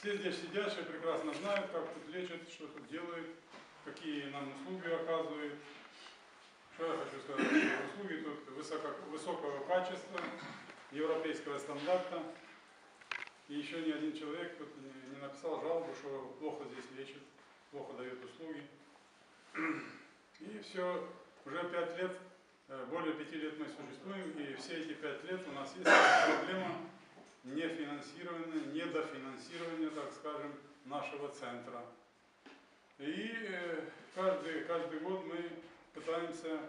Все здесь сидящие прекрасно знают, как тут лечат, что тут делают, какие нам услуги оказывают. Что я хочу сказать, что услуги тут высоко- высокого качества, европейского стандарта. И еще ни один человек тут не, не написал жалобу, что плохо здесь лечат, плохо дают услуги. И все, уже пять лет, э, более пяти лет мы существуем, и все эти пять лет у нас есть проблема нефинансирования, недофинансирования, так скажем, нашего центра. И э, каждый, каждый год мы пытаемся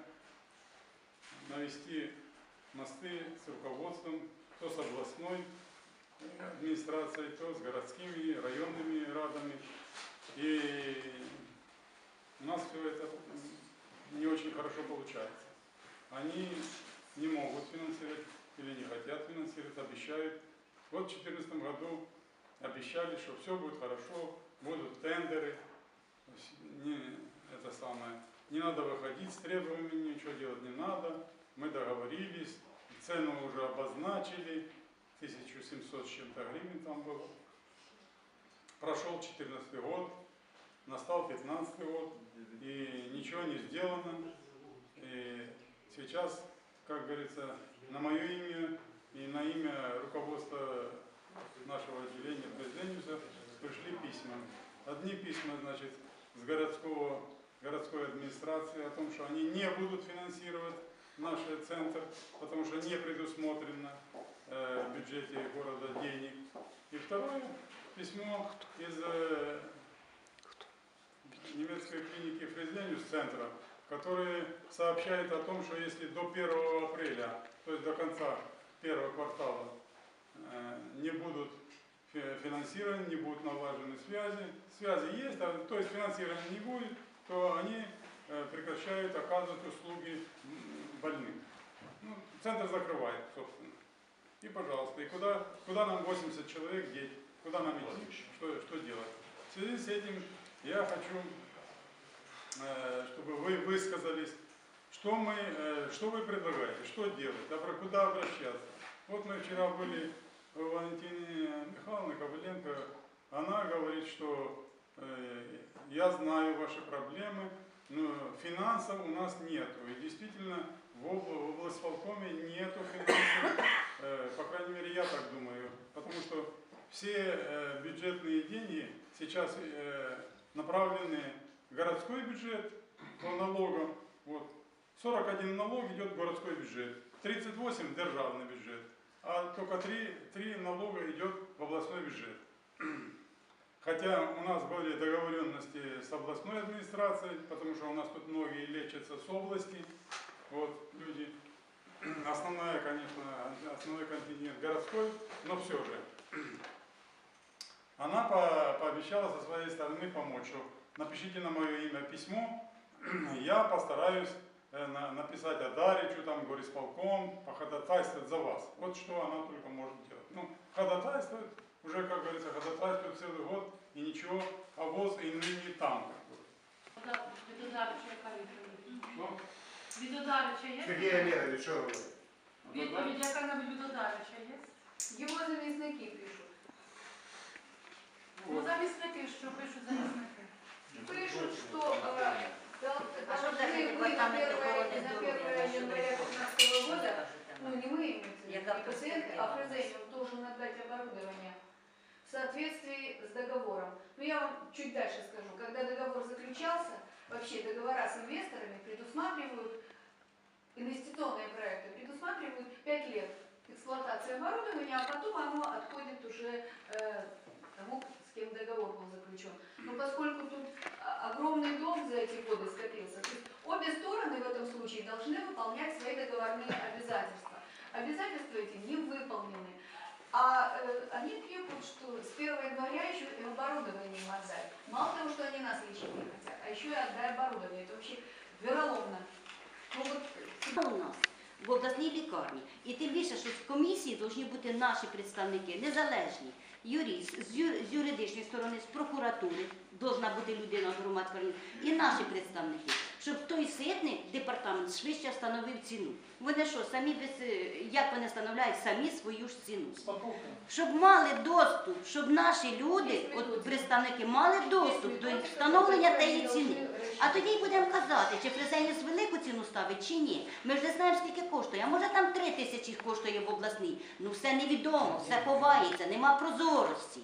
навести мосты с руководством, то с областной администрацией, то с городскими, районными радами. И у нас все это не очень хорошо получается. Они не могут финансировать или не хотят финансировать, обещают. Вот в 2014 году обещали, что все будет хорошо, будут тендеры, не, это самое, не надо выходить с требованиями, ничего делать не надо. Мы договорились, цену уже обозначили, 1700 с чем-то гривен там было. Прошел 14 год, настал 15 год, и ничего не сделано. И сейчас, как говорится, на мое имя и на имя руководства нашего отделения Президентуса пришли письма. Одни письма, значит, с городского, городской администрации о том, что они не будут финансировать наш центр, потому что не предусмотрено э, в бюджете города денег. И второе письмо из э, немецкой клиники Фрезлениус центра, которые сообщают о том, что если до 1 апреля, то есть до конца первого квартала, э, не будут фи- финансированы, не будут налажены связи, связи есть, а, то есть финансирования не будет, то они э, прекращают оказывать услуги больным. Ну, центр закрывает, собственно. И, пожалуйста, и куда, куда нам 80 человек деть? Куда нам идти? Что, что делать? В связи с этим я хочу, э, чтобы вы высказались, что, мы, э, что вы предлагаете, что делать, обра- куда обращаться. Вот мы вчера были у Валентины Михайловны Коваленко, она говорит, что э, я знаю ваши проблемы, но финансов у нас нету. И действительно в, обла- в облсполкоме нету финансов, э, по крайней мере я так думаю, потому что все э, бюджетные деньги сейчас э, направлены в городской бюджет по налогам. Вот. 41 налог идет в городской бюджет, 38 державный бюджет, а только 3, 3 налога идет в областной бюджет. Хотя у нас были договоренности с областной администрацией, потому что у нас тут многие лечатся с области, вот люди. Основная, конечно, основной контингент городской, но все же. Она по- пообещала со своей стороны помочь. что Напишите на мое имя письмо, я постараюсь написать Адаричу, там, горисполком, походатайствовать за вас. Вот что она только может делать. Ну, ходатайствует, уже, как говорится, ходатайствует целый год, и ничего, а ВОЗ и ныне там. как бы. Від Одарича яка відповідь? Ну, Від Одарича є? Сергій Олегович, що говорить? Відповідь яка-небудь від Одарича є? Его заместники пишут. Ну, замісники, що Пациенты, а Фрезениум должен отдать оборудование в соответствии с договором. Ну я вам чуть дальше скажу. Когда договор заключался, вообще договора с инвесторами предусматривают, инвестиционные проекты предусматривают 5 лет эксплуатации оборудования, а потом оно отходит уже э, тому, с кем договор был заключен. Но поскольку тут огромный долг за эти годы скопился, то есть обе стороны в этом случае должны выполнять свои договорные обязательства. Обязательства эти не они требуют, что с 1 января еще и оборудование им отдать. Мало того, что они нас лечить не хотят, а еще и отдай оборудование. Это вообще вероломно. Ну вот у нас в обласній лікарні. І тим більше, що в комісії повинні бути наші представники, незалежні. Юрист, з, юридичної сторони, з прокуратури, повинна бути людина громадської і наші представники. Щоб той ситний департамент швидше встановив ціну. Вони що, самі без, е, як вони встановляють самі свою ж ціну? Щоб мали доступ, щоб наші люди, от представники, мали доступ до встановлення тієї ціни. А тоді й будемо казати, чи Фрезеніус велику ціну ставить, чи ні. Ми ж не знаємо, скільки коштує. А може там три тисячі коштує в обласній. Ну все невідомо, все ховається, нема прозорості.